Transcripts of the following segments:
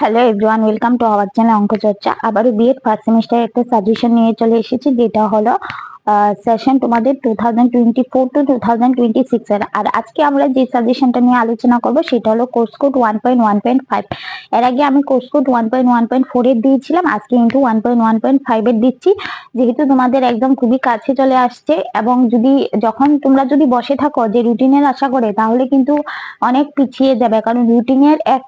Hello everyone welcome to our channel অঙ্ক চর্চা আবারও বিএড ফার্স্ট সেমিস্টার একটা সাজেশন নিয়ে চলে এসেছি, যেটা হলো সেশন তোমাদের two thousand twenty four to two thousand twenty six এর। আর আজকে আমরা যে সাজেশনটা নিয়ে আলোচনা করব, সেটা হলো course code one point one point five এর আগে আমি course code one point one point four এর দিয়েছিলাম, আজকে কিন্তু one point one point five এর দিচ্ছি। যেহেতু তোমাদের একদম খুবই কাছে চলে আসছে এবং যদি, যখন তোমরা যদি বসে থাকো যে রুটিনের আশা করে, তাহলে কিন্তু অনেক পিছিয়ে যাবে। কারণ রুটিনের এক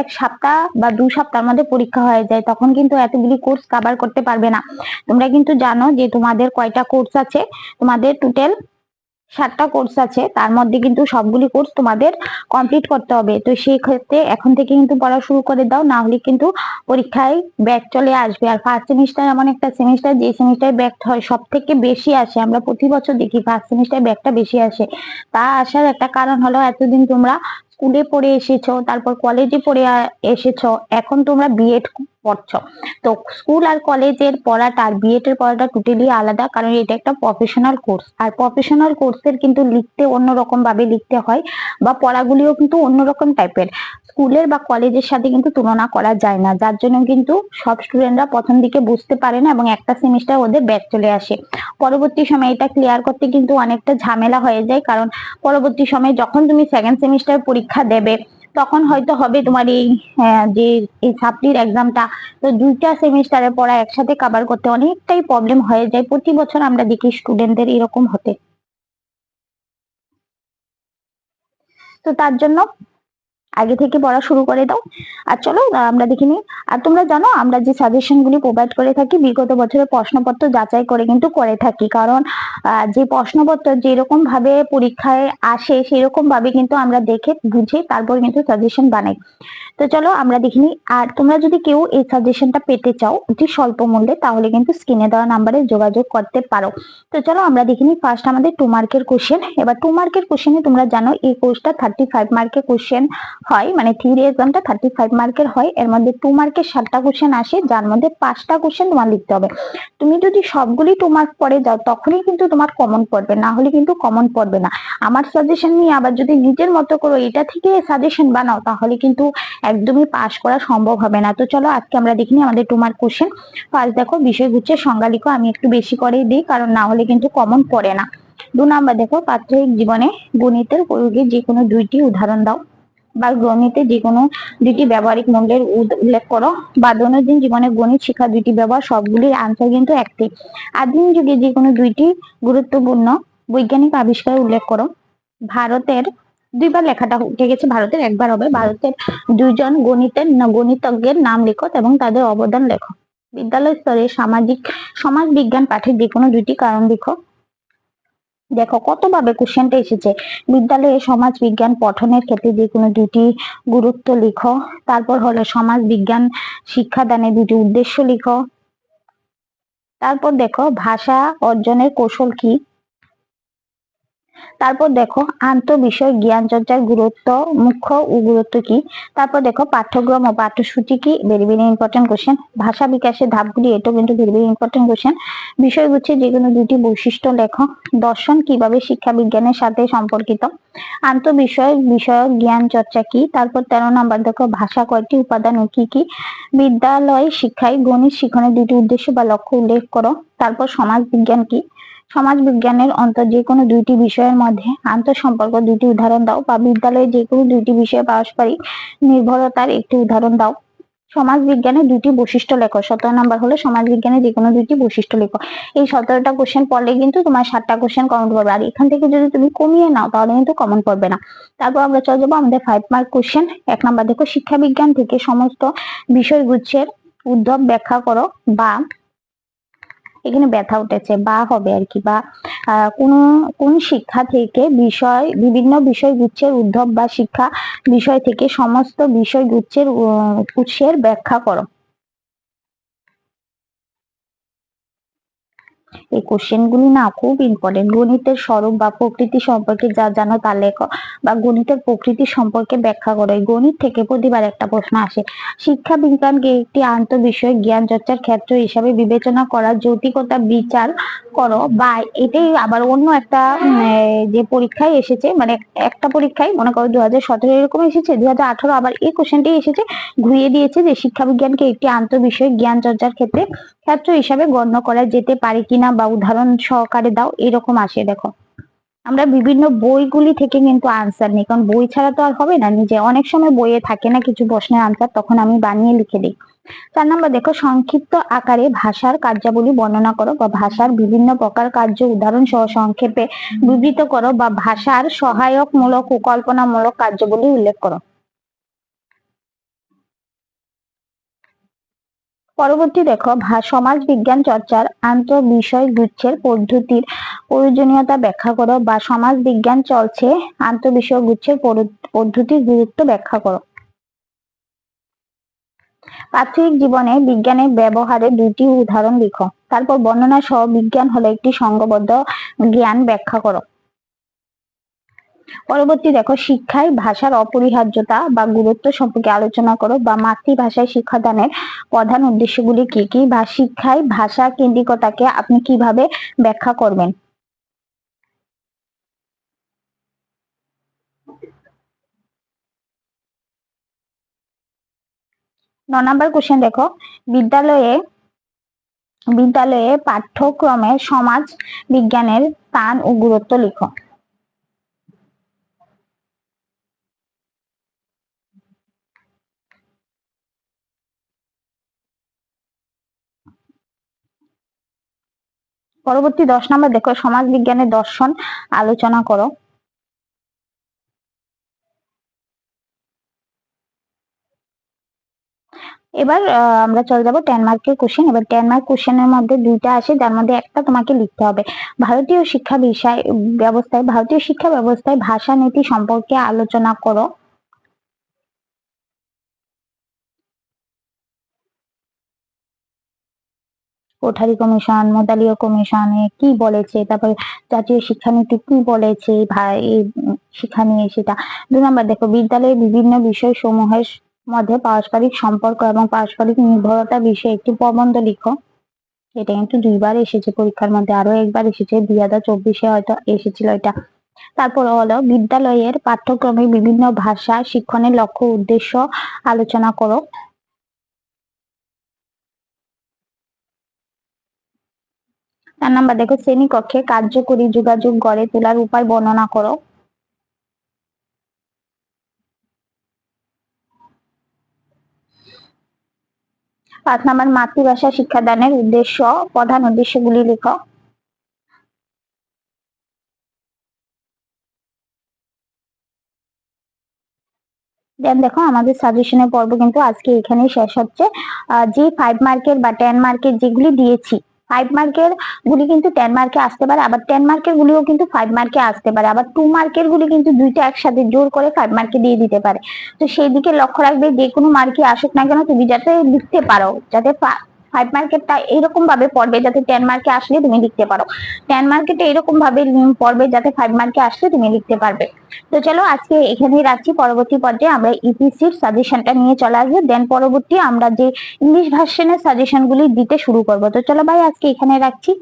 এক সপ্তাহ বা দু সপ্তাহের মধ্যে পরীক্ষা হয়ে যায়, তখন কিন্তু এতগুলি কোর্স কভার করতে পারবে না। তোমরা কিন্তু জানো যে তোমাদের কয়টা কোর্স আছে, তোমাদের টোটাল সাতটা কোর্স আছে, তার মধ্যে কিন্তু সবগুলি কোর্স তোমাদের কমপ্লিট করতে হবে। তো সেই ক্ষেত্রে এখন থেকে কিন্তু পড়া শুরু করে দাও, না হলে কিন্তু পরীক্ষায় ব্যাক চলে আসবে। আর ফার্স্ট সেমিস্টার এমন একটা সেমিস্টার যে সেমিস্টার ব্যাক হয় সব থেকে বেশি আসে। আমরা প্রতি বছর দেখি ফার্স্ট সেমিস্টার ব্যাকটা বেশি আসে। তা আসার একটা কারণ হলো এতদিন তোমরা স্কুলে পড়ে এসেছ, তারপর কলেজে পড়ে এসেছ। এখন তোমরা বিএড পড়ছো তো স্কুল আর কলেজের পড়াটা আর বিএড এর পড়াটা টোটালি আলাদা কারণ এটা একটা প্রফেশনাল কোর্স আর প্রফেশনাল কোর্সের কিন্তু লিখতে অন্যরকম ভাবে লিখতে হয় বা পড়াগুলিও কিন্তু অন্যরকম টাইপের স্কুলের বা কলেজের সাথে কিন্তু তুলনা করা যায় না, যার জন্য কিন্তু সব স্টুডেন্টরা প্রথম দিকে বুঝতে পারে না এবং একটা সেমিস্টার ওদের ব্যাক চলে আসে। পরবর্তী সময় এটা ক্লিয়ার করতে কিন্তু অনেকটা ঝামেলা হয়ে যায় কারণ পরবর্তী সময় যখন তুমি সেকেন্ড সেমিস্টার পরীক্ষা দেবে তখন হয়তো হবে তোমার এই যে এই সাপ্লির এক্সামটা তো দুইটা সেমিস্টারের পড়া একসাথে কাভার করতে অনেকটাই প্রবলেম হয়ে যায়। প্রতি বছর আমরা দেখি স্টুডেন্টদের এরকম হতে। তো তার জন্য আগে থেকে পড়া শুরু করে দাও। আর চলো আমরা দেখে নিই। আর তোমরা জানো, আমরা যে সাজেশন গুলি প্রোভাইড করে থাকি, বিগত বছরের প্রশ্নপত্র যাচাই করে কিন্তু করে থাকি। কারণ যে প্রশ্নপত্র যেরকম ভাবে পরীক্ষায় আসে, সেরকম ভাবে কিন্তু আমরা দেখে, বুঝে তারপর কিন্তু সাজেশন বানাই। তো চলো, আমরা দেখিনি আর তোমরা যদি কেউ এই সাজেশনটা পেতে চাও, অতি স্বল্প মূল্যে, তাহলে কিন্তু স্ক্রিনে দেওয়া নাম্বারে যোগাযোগ করতে পারো। তো চলো, আমরা দেখিনি ফার্স্ট আমাদের টু মার্কের কোশ্চেন এবার টু মার্কের কোশ্চেনে তোমরা জানো, এই কোর্সটা থার্টি ফাইভ মার্কের কোশ্চেন হয় মানে থিওরি এক্সামটা থার্টি ফাইভ মার্কের হয়। এর মধ্যে টু মার্কের সাতটা কোশ্চেন আসে, যার মধ্যে পাঁচটা কোশ্চেন তোমার লিখতে হবে। তুমি যদি সবগুলি টু মার্ক পড়ে যাও, তখনই কিন্তু তোমার কমন পড়বে, না হলে কিন্তু কমন পড়বে না। আমার সাজেশন নিয়ে আবার যদি নিজের মতো করো, এটা থেকে সাজেশন বানাও, তাহলে কিন্তু একদমই পাস করা সম্ভব হবে না। তো চলো, আজকে আমরা দেখিনি আমাদের টু মার্ক কোশ্চেন ফার্স্ট দেখো, বিষয়গুচ্ছের সংজ্ঞা লিখো আমি একটু বেশি করেই দিই, কারণ না হলে কিন্তু কমন পড়ে না। দু নাম্বার দেখো প্রাত্যহিক জীবনে গণিতের প্রয়োগে যে কোনো দুইটি উদাহরণ দাও। বা গণিতে যে কোনো দুইটি ব্যবহারিক মূল্যের উল্লেখ করো। বা দৈনন্দিন জীবনে গণিত, শিক্ষা দুইটি ব্যবহার, সবগুলির আনসার কিন্তু একটি। আদিম যুগে যে কোনো দুইটি গুরুত্বপূর্ণ বৈজ্ঞানিক আবিষ্কার উল্লেখ করো। ভারতের দুইবার লেখাটা উঠে গেছে, ভারতের একবার হবে। ভারতের দুইজন গণিতের গণিতজ্ঞের নাম লেখো এবং তাদের অবদান লেখো। বিদ্যালয় স্তরে সামাজিক, সমাজ বিজ্ঞান পাঠের যে কোনো দুইটি কারণ লিখো। দেখো, কতভাবে কোশ্চেনটা এসেছে। বিদ্যালয়ে সমাজ বিজ্ঞান পঠনের ক্ষেত্রে যে কোনো দুটি গুরুত্ব লিখো, তারপর হলো সমাজ বিজ্ঞান শিক্ষাদানে দুটি উদ্দেশ্য লিখো, তারপর দেখো ভাষা অর্জনের কৌশল কি? তারপর দেখো আন্তঃবিষয় জ্ঞান চর্চার গুরুত্ব, মুখ্য ও গুরুত্ব কি? তারপর দেখো পাঠ্যক্রম ও পাঠ্যসূচি কি? ভেরি ভেরি ইম্পর্টেন্ট কোশ্চেন ভাষা বিকাশের ধাপগুলি, এটাও কিন্তু ভেরি ভেরি ইম্পর্টেন্ট কোশ্চেন বিষয়গুচ্ছে যে কোনো দুটি বৈশিষ্ট্য লেখো দর্শন কীভাবে শিক্ষা বিজ্ঞানের সাথে সম্পর্কিত? আন্তঃবিষয় বিষয়ক জ্ঞান চর্চা কি? তারপর তেরো নম্বর দেখো ভাষা কয়টি উপাদান ও কি কি? বিদ্যালয় শিক্ষায় গণিত শিক্ষণের দুটি উদ্দেশ্য বা লক্ষ্য উল্লেখ করো। তারপর সমাজ বিজ্ঞান কি? সমাজ বিজ্ঞানের অন্তর যে কোনো দুইটি বিষয়ের মধ্যে আন্তঃসম্পর্ক দুইটি উদাহরণ দাও বা বিদ্যালয়ে যে কোনো দুইটি বিষয়ে পারস্পরিক নির্ভরতার একটি উদাহরণ দাও। সমাজ বিজ্ঞানের দুইটি বৈশিষ্ট্য লেখো। সতেরো নম্বর হলো সমাজ বিজ্ঞানের যে কোনো দুইটি বৈশিষ্ট্য লেখো। এই সতেরোটা কোশ্চেন পড়লে কিন্তু তোমার সাতটা কোশ্চেন কমন পড়বে আর এখান থেকে যদি তুমি কমিয়ে নাও, তাহলে কিন্তু কমন পড়বে না। তারপর আমরা চলে যাব আমাদের ফাইভ মার্ক কোশ্চেন এক নম্বর দেখো শিক্ষা বিজ্ঞান থেকে সমস্ত বিষয়গুচ্ছের উদ্ভব ব্যাখ্যা করো বা এখানে ব্যথা উঠেছে বা হবে আর কি, বা কোন কোন শিক্ষা থেকে বিষয়, বিভিন্ন বিষয় গুচ্ছের উদ্ভব বা শিক্ষা বিষয় থেকে সমস্ত বিষয় গুচ্ছের উৎসের ব্যাখ্যা করো। এই কোশ্চেন গুলি না খুব ইম্পর্টেন্ট গণিতের স্বরূপ বা প্রকৃতি সম্পর্কে যা জানো তা লেখো বা গণিতের প্রকৃতি সম্পর্কে ব্যাখ্যা করো। এই গণিত থেকে প্রতিবার একটা প্রশ্ন আসে। শিক্ষা বিজ্ঞানকে একটি আন্তঃবিষয়ক জ্ঞান চর্চার ক্ষেত্র হিসাবে বিবেচনা করার যৌতিকতা বিচার করো বা এটাই আবার অন্য একটা যে পরীক্ষায় এসেছে মানে একটা পরীক্ষায় মনে করো দু হাজার সতেরো এরকম এসেছে দু হাজার আঠারো আবার এই কোশ্চেনটি এসেছে, ঘুরিয়ে দিয়েছে যে শিক্ষা বিজ্ঞানকে একটি আন্তঃবিষয়ক জ্ঞান চর্চার ক্ষেত্রে ক্ষেত্র হিসাবে গণ্য করা যেতে পারে কিনা বা উদাহরণ সহকারে দাও, এরকম আসে, দেখো। আমরা বিভিন্ন বইগুলি থেকে কিন্তু আনসার নিই, কারণ বই ছাড়া তো আর হবে না নিজে। অনেক সময় বইয়ে থাকে না কিছু প্রশ্নের আনসার তখন আমি বানিয়ে লিখে দিই। চার নম্বর, দেখো, সংক্ষিপ্ত আকারে ভাষার কার্যাবলী বর্ণনা করো বা ভাষার বিভিন্ন প্রকার কার্য উদাহরণ সহ সংক্ষেপে বিবৃত করো বা ভাষার সহায়কমূলক ও কল্পনামূলক কার্যবলী উল্লেখ করো। পরবর্তী দেখো সমাজ বিজ্ঞান চর্চার আন্তঃ বিষয় গুচ্ছের পদ্ধতির প্রয়োজনীয়তা ব্যাখ্যা করো বা সমাজ বিজ্ঞান চলছে আন্তঃ বিষয় গুচ্ছের পদ্ধতির গুরুত্ব ব্যাখ্যা করো। প্রাথমিক জীবনে বিজ্ঞানের ব্যবহারে দুটি উদাহরণ লিখো। তারপর বর্ণনা সহ বিজ্ঞান হলো একটি সংঘবদ্ধ জ্ঞান ব্যাখ্যা করো। পরবর্তী দেখো, শিক্ষায় ভাষার অপরিহার্যতা বা গুরুত্ব সম্পর্কে আলোচনা করো বা মাতৃভাষায় শিক্ষাদানের প্রধান উদ্দেশ্যগুলি কি কি বা শিক্ষায় ভাষা কেন্দ্রিকতাকে আপনি কীভাবে ব্যাখ্যা করবেন? ন নম্বর কোশ্চেন দেখো, বিদ্যালয়ে বিদ্যালয়ে পাঠ্যক্রমে সমাজ বিজ্ঞানের স্থান ও গুরুত্ব লিখো। পরবর্তী দশ নম্বর দেখো সমাজ বিজ্ঞানের দর্শন আলোচনা করো। এবার আমরা চলে যাব টেন মার্কের কোশ্চেন এবার টেন মার্ক কোশ্চেনের মধ্যে দুইটা আসে, যার মধ্যে একটা তোমাকে লিখতে হবে। ভারতীয় শিক্ষা বিষয় ব্যবস্থায়, ভারতীয় শিক্ষা ব্যবস্থায় ভাষা নীতি সম্পর্কে আলোচনা করো। কোঠারি কমিশন মোদালীয় কমিশনে কি বলেছে? তারপরে জাতীয় শিক্ষানীতি কি বলেছে? এই শিক্ষা নিয়ে সেটা। দুই নম্বর, দেখো, বিদ্যালয়ে বিভিন্ন বিষয় সমূহের মধ্যে পারস্পরিক সম্পর্ক এবং পারস্পরিক নির্ভরতা বিষয়ে একটি প্রবন্ধ লিখো। এটা কিন্তু দুইবার এসেছে, পরীক্ষার মধ্যে আরও একবার এসেছে, দুই হাজার চব্বিশে হয়তো এসেছিল এটা। তারপর হলো, বিদ্যালয়ের পাঠ্যক্রমে বিভিন্ন ভাষা, শিক্ষণের লক্ষ্য, উদ্দেশ্য আলোচনা করো। চার নাম্বার দেখো, শ্রেণীকক্ষে কার্যকরী যোগাযোগ গড়ে তোলার উপায় বর্ণনা করো। পাঁচ নাম্বার, মাতৃভাষা শিক্ষাদানের উদ্দেশ্য, প্রধান উদ্দেশ্যগুলি লেখো। দেন দেখো, আমাদের সাজেশনের পর্ব কিন্তু আজকে এখানেই শেষ হচ্ছে। যে ফাইভ মার্কের বা টেন মার্কের যেগুলি দিয়েছি ফাইভ মার্কের গুলি কিন্তু টেন মার্কে আসতে পারে। আবার টেন মার্কের গুলিও কিন্তু ফাইভ মার্কে আসতে পারে। আবার টু মার্কের গুলি কিন্তু দুইটা একসাথে জোর করে ফাইভ মার্কে দিয়ে দিতে পারে। তো সেই দিকে লক্ষ্য রাখবে, যে কোনো মার্কে আসুক না কেন, তুমি যাতে লিখতে পারো, যাতে ফাইভ মার্কেটটা এরকম ভাবে পড়বে যাতে টেন মার্কে আসলে তুমি লিখতে পারো। টেন মার্কেটে এরকম ভাবে পড়বে যাতে ফাইভ মার্কে আসলে তুমি লিখতে পারবে। তো চলো আজকে এখানেই রাখছি, পরবর্তী পর্যায়ে আমরা ইপিসির সাজেশনটা নিয়ে চলে আসব। দেন পরবর্তী আমরা যে ইংলিশ ভার্সনের সাজেশন গুলি দিতে শুরু করব। তো চলো ভাই আজকে এখানে রাখছি।